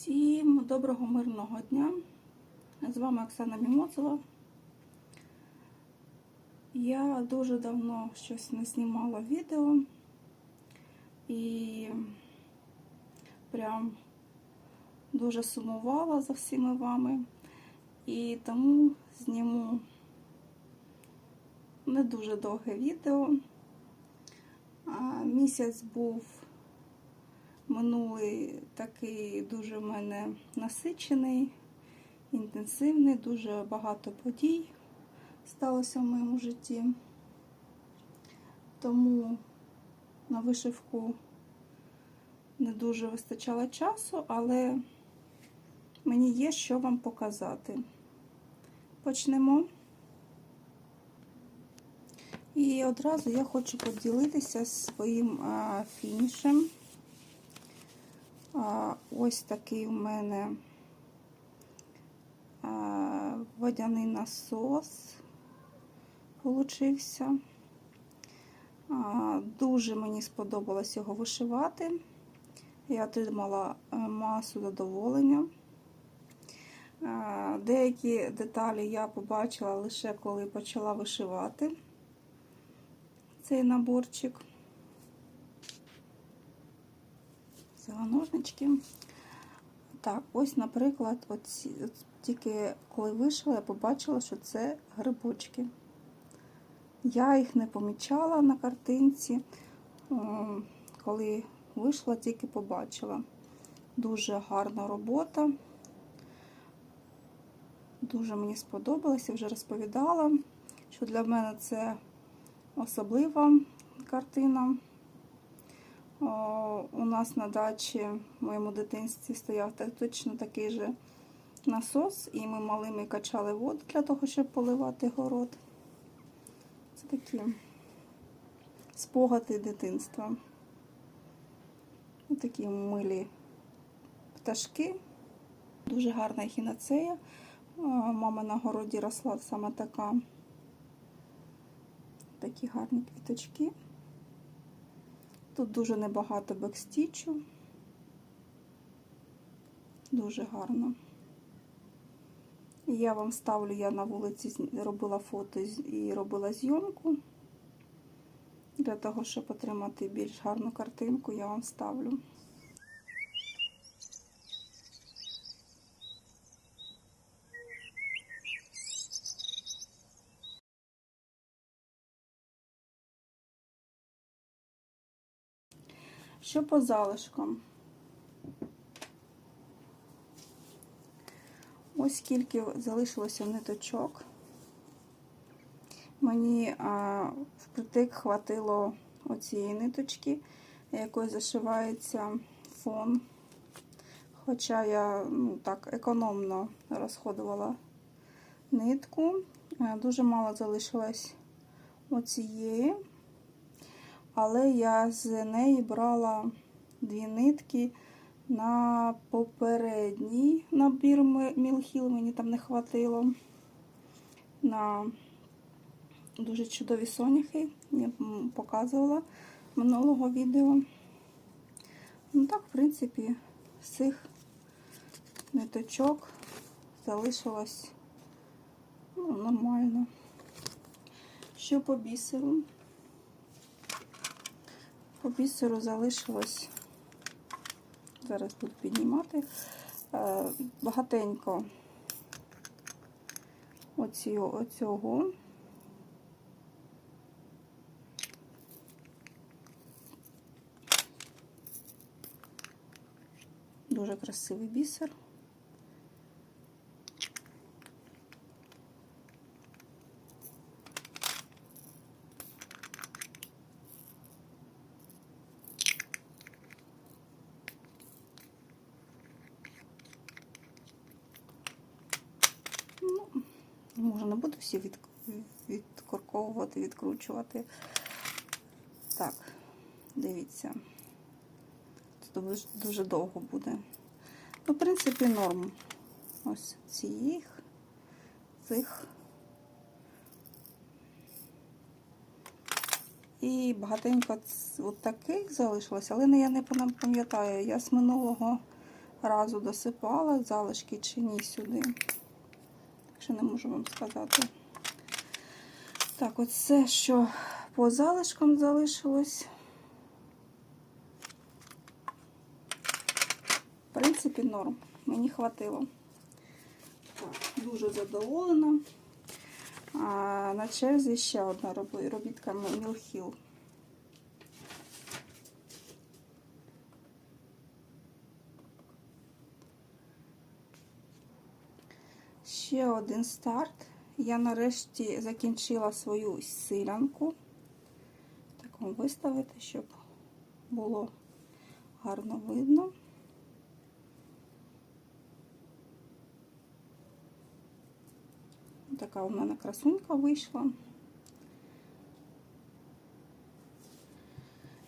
Всім доброго мирного дня. З вами Оксана Мімоцова. Я дуже давно щось не знімала відео і прям дуже сумувала за всіма вами. І тому зніму не дуже довге відео. Місяць був минулий такий дуже в мене насичений, інтенсивний, дуже багато подій сталося в моєму житті. Тому на вишивку не дуже вистачало часу, але мені є що вам показати. Почнемо. І одразу я хочу поділитися своїм фінішем. Ось такий у мене водяний насос получився. Дуже мені сподобалось його вишивати. Я отримала е, масу задоволення. Деякі деталі я побачила лише коли почала вишивати цей наборчик. Взяла ножнички. Так, ось, наприклад, оці, тільки коли вийшла, я побачила, що це грибочки. Я їх не помічала на картинці. Коли вийшла, тільки побачила. Дуже гарна робота. Дуже мені сподобалося, вже розповідала, що для мене це особлива картина. У нас на дачі в моєму дитинстві стояв точно такий же насос, і ми малими качали воду для того, щоб поливати город. Це такі спогади дитинства. Ось такі милі пташки. Дуже гарна хінацея. Мама на городі росла саме така. Такі гарні квіточки. Тут дуже небагато бекстічу. Дуже гарно. Я вам ставлю, я на вулиці робила фото і робила зйомку. Для того, щоб отримати більш гарну картинку, я вам ставлю. Що по залишкам? Ось скільки залишилося ниточок. Мені а, впритик хватило оцієї ниточки, якою зашивається фон. Хоча я ну, так економно розходувала нитку. Дуже мало залишилось оцієї але я з неї брала дві нитки на попередній набір мілхіл, мені там не хватило. На дуже чудові соняхи, я показувала минулого відео. Ну так, в принципі, з цих ниточок залишилось ну, нормально. Що по бісеру? По бісеру залишилось, зараз буду піднімати, е, багатенько оцього, оцього. Дуже красивий бісер. Може, не буду всі від, відкорковувати, відкручувати. Так, дивіться. Це дуже, дуже довго буде. Ну, в принципі, норм. Ось цих, цих. І багатенько от таких залишилось, але я не пам'ятаю. Я з минулого разу досипала залишки чи ні сюди. Якщо не можу вам сказати. Так, оце, що по залишкам залишилось. В принципі, норм. Мені хватило. Дуже задоволена. А, на черзі ще одна робітка Мілхіл. Ще один старт. Я нарешті закінчила свою силянку. Так вам виставити, щоб було гарно видно. Така у мене красунька вийшла.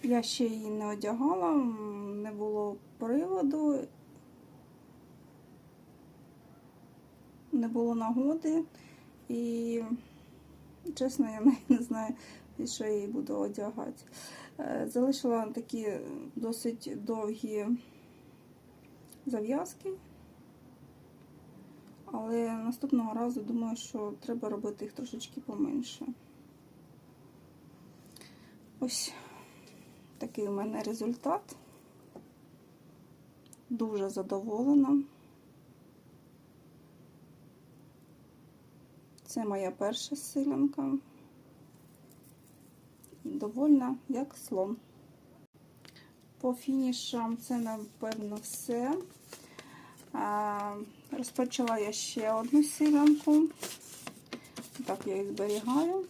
Я ще її не одягала, не було приводу, не було нагоди. І, чесно, я не знаю, що я її буду одягати. Е, Залишила такі досить довгі зав'язки. Але наступного разу думаю, що треба робити їх трошечки поменше. Ось такий у мене результат. Дуже задоволена. Це моя перша силянка. Довольна, як слон. По фінішам це, напевно, все. Розпочала я ще одну силянку. Так, я їх зберігаю.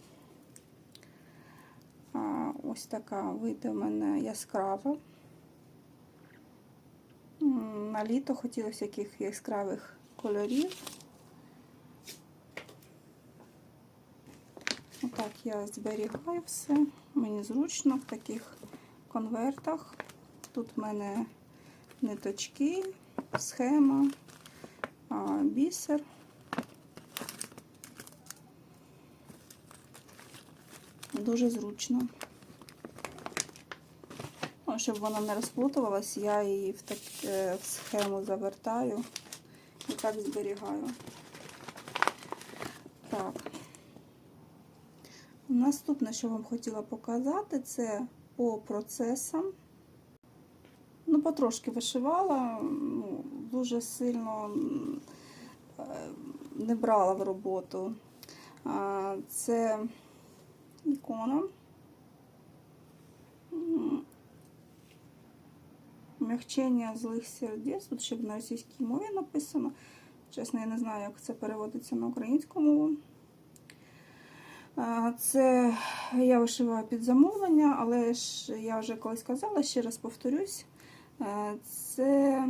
Ось така вийде у мене яскрава. На літо хотілося яких яскравих кольорів. Отак я зберігаю все. Мені зручно в таких конвертах. Тут в мене ниточки, схема, бісер. Дуже зручно. Ну, щоб вона не розплутувалась, я її в, так, е, в схему завертаю і так зберігаю. Так. Наступне, що вам хотіла показати, це по процесам. Ну, потрошки вишивала, ну, дуже сильно е, не брала в роботу. Це ікона. Мягчення злих сердець, тут ще на російській мові написано. Чесно, я не знаю, як це переводиться на українську мову. Це я вишиваю під замовлення, але ж я вже колись казала, ще раз повторюсь. Е, Це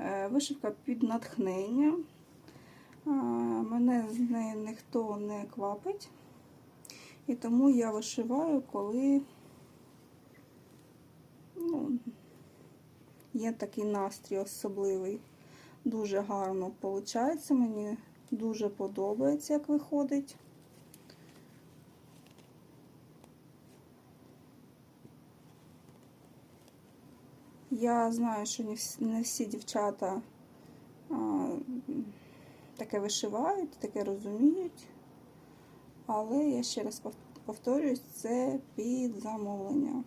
е, вишивка під натхнення. Мене з нею ніхто не квапить. І тому я вишиваю, коли ну, є такий настрій особливий. Дуже гарно виходить. Мені дуже подобається, як виходить. Я знаю, що не всі, дівчата таке вишивають, таке розуміють. Але я ще раз пов- повторюсь, це під замовлення.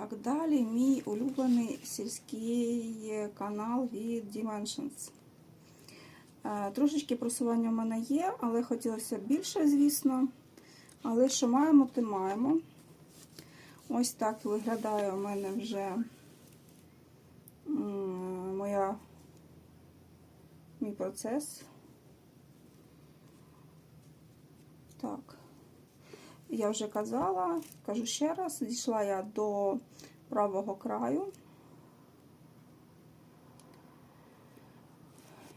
Так, далі мій улюблений сільський канал від Dimensions. Е, Трошечки просування в мене є, але хотілося більше, звісно. Але що маємо, то маємо. Ось так виглядає у мене вже моя, мій процес. Так. Я вже казала, кажу ще раз, дійшла я до правого краю.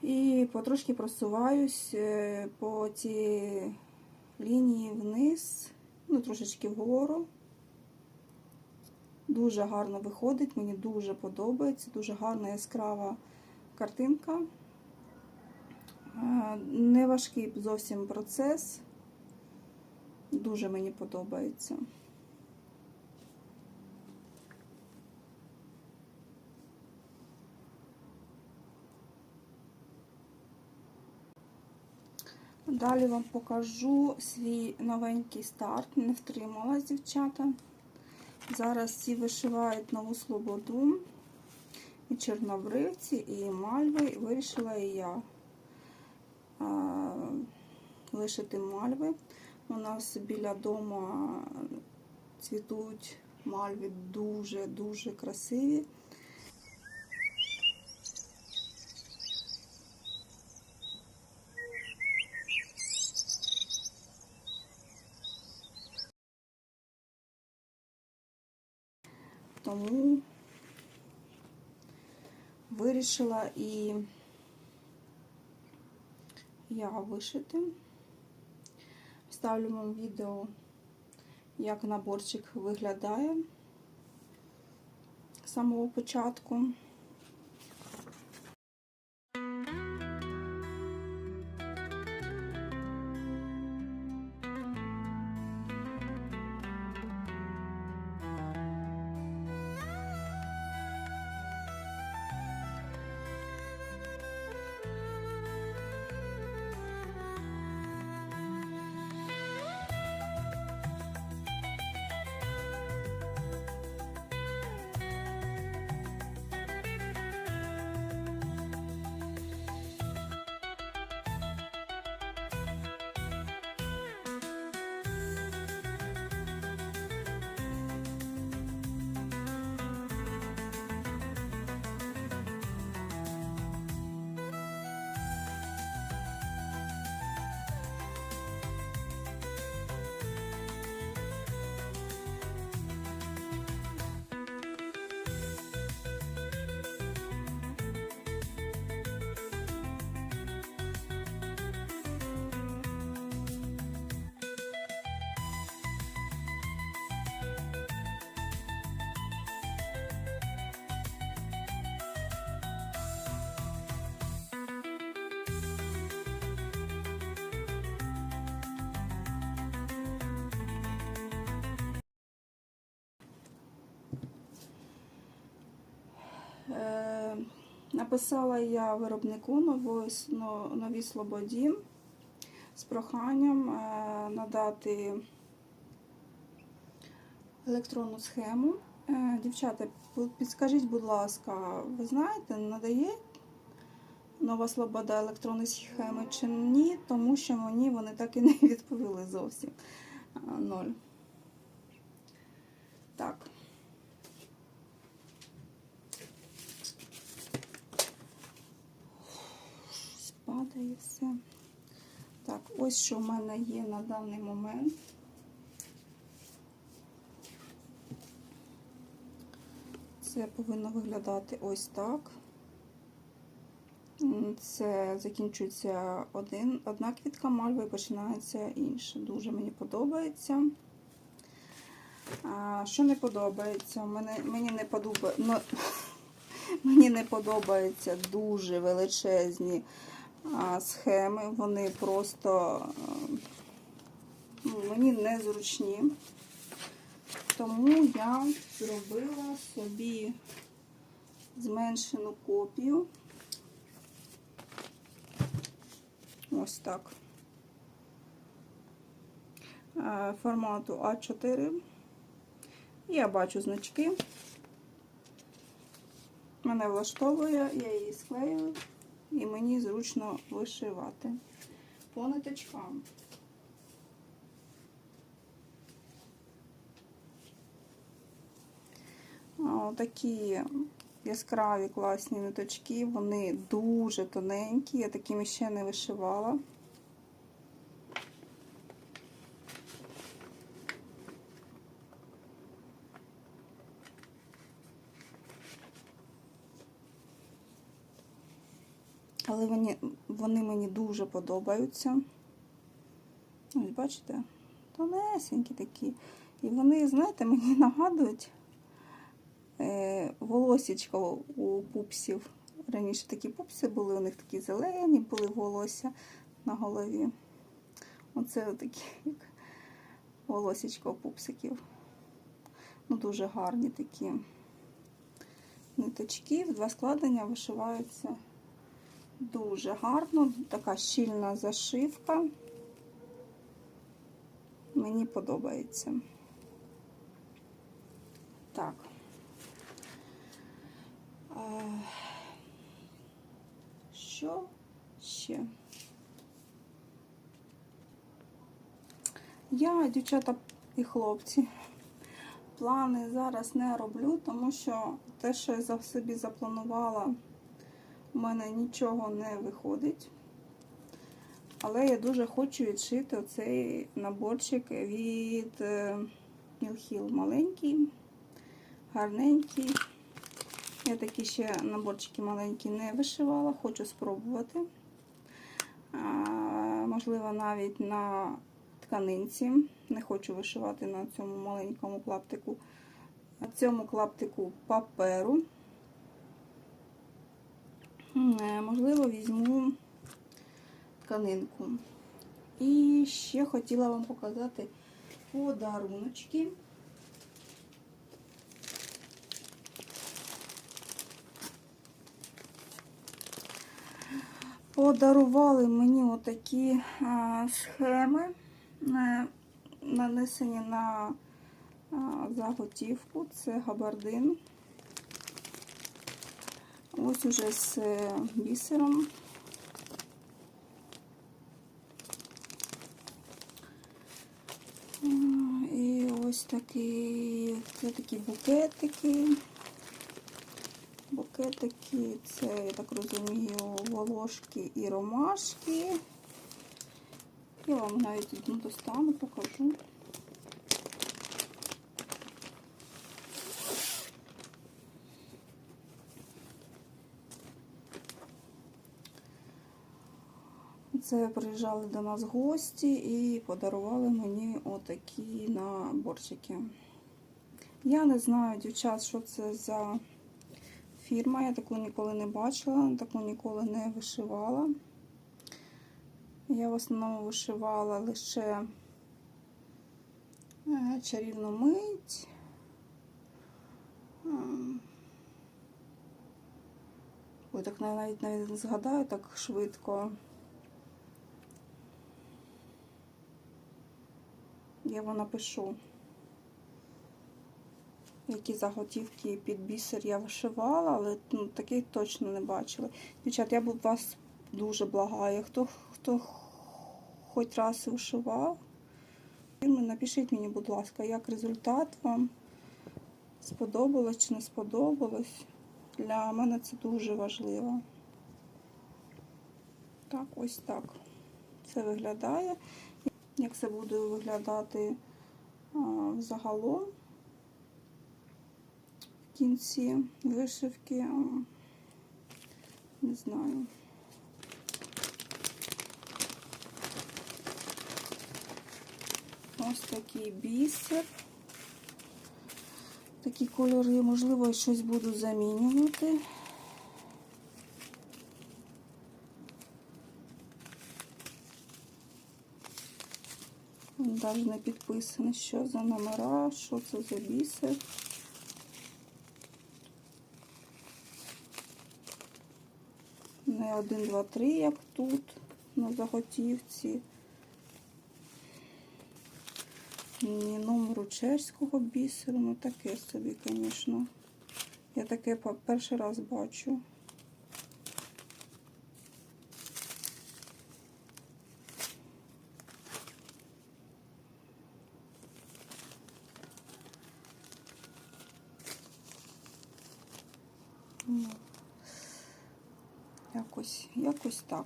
І потрошки просуваюсь е, по цій лінії вниз, ну, трошечки вгору. Дуже гарно виходить, мені дуже подобається, дуже гарна яскрава картинка. Е, Не важкий зовсім процес. Дуже мені подобається. Далі вам покажу свій новенький старт. Не втрималась, дівчата. Зараз всі вишивають нову слободу. І чорнобривці, і мальви. Вирішила і я а, вишити мальви. У нас біля дому цвітуть мальви дуже-дуже красиві. Тому вирішила і я вишити. Вставлю вам відео, як наборчик виглядає з самого початку. Написала я виробнику нової, новій Слободі з проханням е, надати електронну схему. Е, Дівчата, підскажіть, будь ласка, ви знаєте, надає нова Слобода електронні схеми чи ні, тому що мені вони так і не відповіли зовсім. Е, Ноль. Так. Падає все. Так, ось що в мене є на даний момент. Це повинно виглядати ось так. Це закінчується один, одна квітка мальви і починається інша. Дуже мені подобається. А, що не подобається? Мене, мені не подобається. Мені не подобаються дуже величезні схеми. Вони просто е, ну, мені незручні. Тому я зробила собі зменшену копію. Ось так. Е, Формату А4. Я бачу значки. Мене влаштовує, я її склею і мені зручно вишивати по ниточкам. Такі яскраві класні ниточки, вони дуже тоненькі, я такими ще не вишивала. Але вони, вони мені дуже подобаються. Ось, бачите, тонесенькі такі. І вони, знаєте, мені нагадують е, волосічка у пупсів. Раніше такі пупси були, у них такі зелені були волосся на голові. Оце такі, як волосічко пупсиків. Ну, дуже гарні такі ниточки. В два складення вишиваються дуже гарно. Така щільна зашивка. Мені подобається. Так. Що ще? Я, дівчата і хлопці, плани зараз не роблю, тому що те, що я за собі запланувала, у мене нічого не виходить. Але я дуже хочу відшити оцей наборчик від Мілхіл маленький, гарненький. Я такі ще наборчики маленькі не вишивала, хочу спробувати. Можливо, навіть на тканинці. Не хочу вишивати на цьому маленькому клаптику. На цьому клаптику паперу. Е, Можливо, візьму тканинку. І ще хотіла вам показати подаруночки. Подарували мені отакі схеми, е, нанесені на заготівку. Це габардин. Ось уже з е, бісером. І ось такі, це такі букетики. Букетики, це, я так розумію, волошки і ромашки. Я вам навіть одну достану, покажу. Це приїжджали до нас гості і подарували мені отакі наборчики. Я не знаю, дівчат, що це за фірма. Я таку ніколи не бачила, таку ніколи не вишивала. Я в основному вишивала лише е, чарівну мить. Ем. Ой, так навіть навіть не згадаю так швидко. Я вам напишу, які заготівки під бісер я вишивала, але ну, таких точно не бачила. Дівчат, я б вас дуже благаю. Хто, хто хоч раз вишивав, напишіть мені, будь ласка, як результат вам сподобалось чи не сподобалось. Для мене це дуже важливо. Так, ось так це виглядає. Як це буде виглядати взагалом в кінці вишивки, не знаю. Ось такий бісер. Такі кольори, можливо, щось буду замінювати. Навіть не підписано, що за номера, що це за бісер. Не один, два, три, як тут, на заготівці. Ні номеру чеського бісеру, ну таке собі, звісно. Я таке перший раз бачу. Ну, Якось, якось так.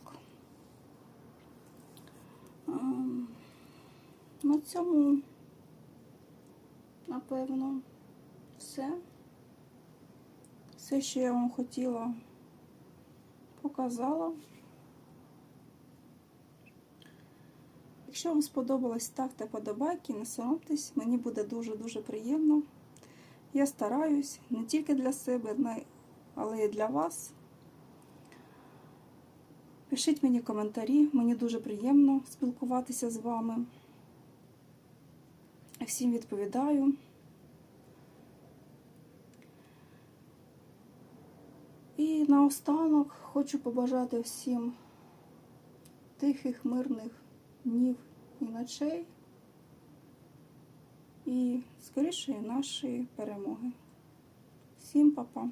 Ем, На цьому, напевно, все. Все, що я вам хотіла, показала. Якщо вам сподобалось, ставте подобайки, не соромтесь, мені буде дуже-дуже приємно. Я стараюсь не тільки для себе, але й для вас. Пишіть мені коментарі, мені дуже приємно спілкуватися з вами. всім відповідаю. І наостанок хочу побажати всім тихих, мирних днів і ночей і скорішої нашої перемоги. Всім па-па!